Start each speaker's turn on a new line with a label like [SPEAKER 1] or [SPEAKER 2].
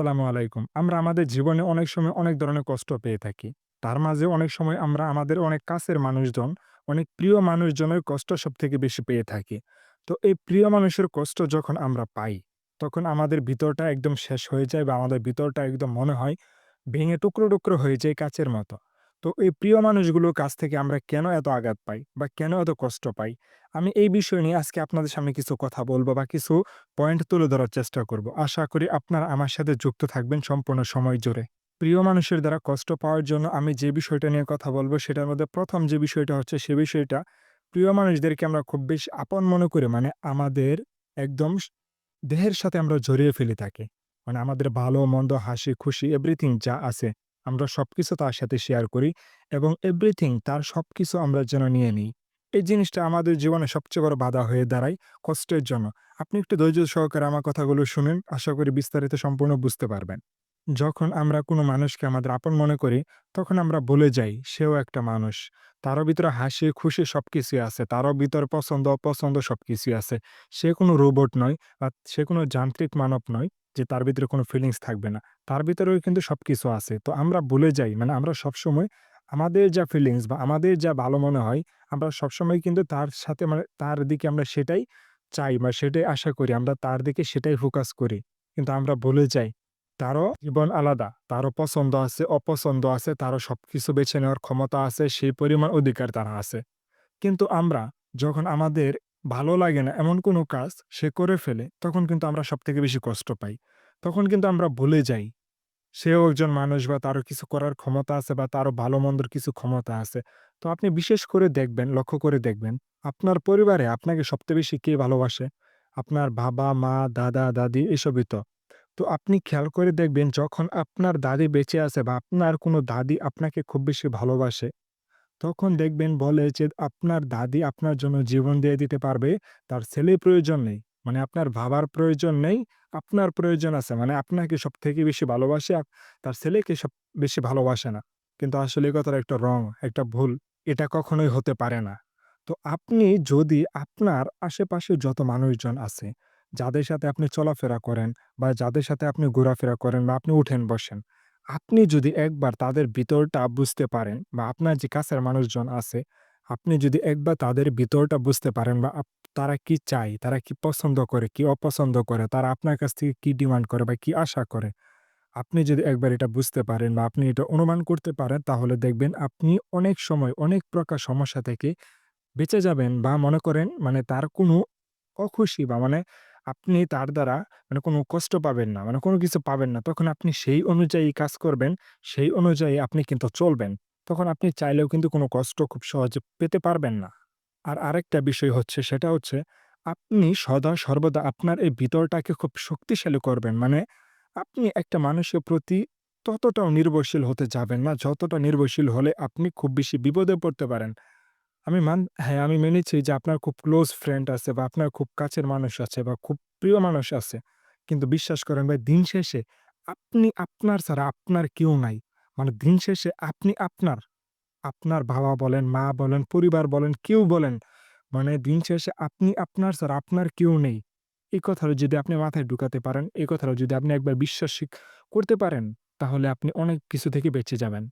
[SPEAKER 1] আসসালামু আলাইকুম। আমরা আমাদের জীবনে অনেক সময় অনেক ধরনের কষ্ট পেয়ে থাকি। তার মাঝে অনেক সময় আমরা আমাদের অনেক কাছের মানুষজন, অনেক প্রিয় মানুষজনের কষ্ট সব থেকে বেশি পেয়ে থাকি। তো এই প্রিয় মানুষের কষ্ট যখন আমরা পাই, তখন আমাদের ভিতরটা একদম শেষ হয়ে যায় বা আমাদের ভিতরটা একদম মনে হয় ভেঙে টুকরো, টুকরো হয়ে যায় কাচের মতো। তো এই প্রিয় মানুষগুলোর কাছ থেকে আমরা কেন এত আঘাত পাই বা কেন এত কষ্ট পাই? আমি এই বিষয় নিয়ে আজকে আপনাদের সামনে কিছু কথা বলব বা কিছু পয়েন্ট তুলে ধরার চেষ্টা করব। আশা করি আপনারা আমার সাথে যুক্ত থাকবেন সম্পূর্ণ সময় জুড়ে। প্রিয় মানুষের দ্বারা কষ্ট পাওয়ার জন্য আমি যে বিষয়টা নিয়ে কথা বলব সেটার মধ্যে প্রথম যে বিষয়টা হচ্ছে সে বিষয়টা প্রিয় মানুষদেরকে আমরা খুব বেশি আপন মনে করে মানে আমাদের একদম দেহের সাথে আমরা জড়িয়ে ফেলে থাকি। মানে আমাদের ভালো, মন্দ, হাসি, খুশি এভরিথিং যা আছে আমরা সব কিছু তার সাথে শেয়ার করি এবং এভরিথিং তার সব কিছু আমরা যেন নিয়ে নিই। এই জিনিসটা আমাদের জীবনে সবচেয়ে বড় বাধা হয়ে দাঁড়ায় কষ্টের জন্য। আপনি একটু ধৈর্য সহকারে আমার কথাগুলো শুনেন। আশা করি বিস্তারিত সম্পূর্ণ বুঝতে পারবেন। যখন আমরা কোনো মানুষকে আমাদের আপন মনে করি, তখন আমরা ভুলে যাই সেও একটা মানুষ। তারও ভিতরে হাসি, খুশি সব কিছুই আছে। তারও ভিতরে পছন্দ, অপছন্দ সব কিছুই আছে। সে কোনো রোবট নয় বা সে কোনো যান্ত্রিক মানব নয় যে তার ভিতরে কোনো ফিলিংস থাকবে না। তার ভিতরেও কিন্তু সব কিছু আছে। তো আমরা ভুলে যাই মানে আমরা সবসময় আমাদের যা ফিলিংস বা আমাদের যা ভালো মনে হয়, আমরা সবসময় কিন্তু তার সাথে মানে তার দিকে আমরা সেটাই চাই বা সেটাই আশা করি। আমরা তার দিকে সেটাই ফোকাস করি। কিন্তু আমরা ভুলে যাই তারও জীবন আলাদা। তারও পছন্দ আছে, অপছন্দ আছে, তারও সবকিছু বেছে নেওয়ার ক্ষমতা আছে, সেই পরিমাণ অধিকার তারা আছে। কিন্তু আমরা যখন আমাদের ভালো লাগে না এমন কোনো কাজ সে করে ফেলে, তখন কিন্তু আমরা সব থেকে বেশি কষ্ট পাই। তখন কিন্তু আমরা ভুলে যাই সেও একজন মানুষ বা তারও কিছু করার ক্ষমতা আছে বা তারও ভালো-মন্দর কিছু ক্ষমতা আছে। তো আপনি বিশেষ করে দেখবেন, লক্ষ্য করে দেখবেন, আপনার পরিবারে আপনাকে সবচেয়ে বেশি কে ভালোবাসে? আপনার বাবা, মা, দাদা, দাদি এসবই তো। তো আপনি খেয়াল করে দেখবেন যখন আপনার দাদি বেঁচে আছে বা আপনার কোনো দাদি আপনাকে খুব বেশি ভালোবাসে, তখন দেখবেন বলে যে আপনার দাদি আপনার জন্য জীবন দিয়ে দিতে পারবে, তার ছেলের প্রয়োজন নেই। মানে আপনার বাবার প্রয়োজন নেই, আপনার প্রয়োজন আছে। মানে আপনাকে সব থেকে বেশি ভালোবাসে, তার ছেলেকে সব বেশি ভালোবাসে না। কিন্তু আসলে কথাটা একটা রং, একটা ভুল। এটা কখনোই হতে পারে না। তো আপনি যদি আপনার আশেপাশে যত মানুষজন আছে, যাদের সাথে আপনি চলাফেরা করেন বা যাদের সাথে আপনি ঘোরাফেরা করেন বা আপনি উঠেন বসেন, আপনি যদি একবার তাদের ভিতরটা বুঝতে পারেন বা আপনার যে কাছের মানুষজন আছে, আপনি যদি একবার তাদের ভিতরটা বুঝতে পারেন বা তারা কি চায়, তারা কি পছন্দ করে, কি অপছন্দ করে, তারা আপনার কাছ থেকে কি ডিমান্ড করে বা কি আশা করে। আপনি যদি একবার এটা বুঝতে পারেন বা আপনি এটা অনুমান করতে পারেন, তাহলে দেখবেন আপনি অনেক সময় অনেক প্রকার সমস্যা থেকে বেঁচে যাবেন বা মনে করেন মানে তার কোনো অখুশি বা মানে আপনি তার দ্বারা মানে কোনো কষ্ট পাবেন না। মানে কোনো কিছু পাবেন না। তখন আপনি সেই অনুযায়ী কাজ করবেন, সেই অনুযায়ী আপনি কিন্তু চলবেন। তখন আপনি চাইলেও কিন্তু কোনো কষ্ট খুব সহজে পেতে পারবেন না। আর আরেকটা বিষয় হচ্ছে সেটা হচ্ছে আপনি সদা সর্বদা আপনার এই ভিতরটাকে খুব শক্তিশালী করবেন। মানে আপনি একটা মানুষের প্রতি ততটাও নির্ভরশীল হতে যাবেন না, যতটা নির্ভরশীল হলে আপনি খুব বেশি বিপদে পড়তে পারেন। আমি মান হ্যাঁ, আমি মেনেছি যে আপনার খুব ক্লোজ ফ্রেন্ড আছে বা আপনার খুব কাছের মানুষ আছে বা খুব প্রিয় মানুষ আছে। কিন্তু বিশ্বাস করেন ভাই দিন শেষে আপনি আপনার ছাড়া আপনার কেউ নাই। মানে দিন শেষে আপনি আপনার, আপনার বাবা বলেন, মা বলেন, পরিবার বলেন, কেউ বলেন, মানে দিন শেষে আপনি আপনার ছাড়া আপনার কেউ নেই। এই কথাটা যদি আপনি মাথায় ঢুকাতে পারেন, এই কথাটা যদি আপনি একবার বিশ্বাস করতে পারেন, তাহলে আপনি অনেক কিছু থেকে বেঁচে যাবেন।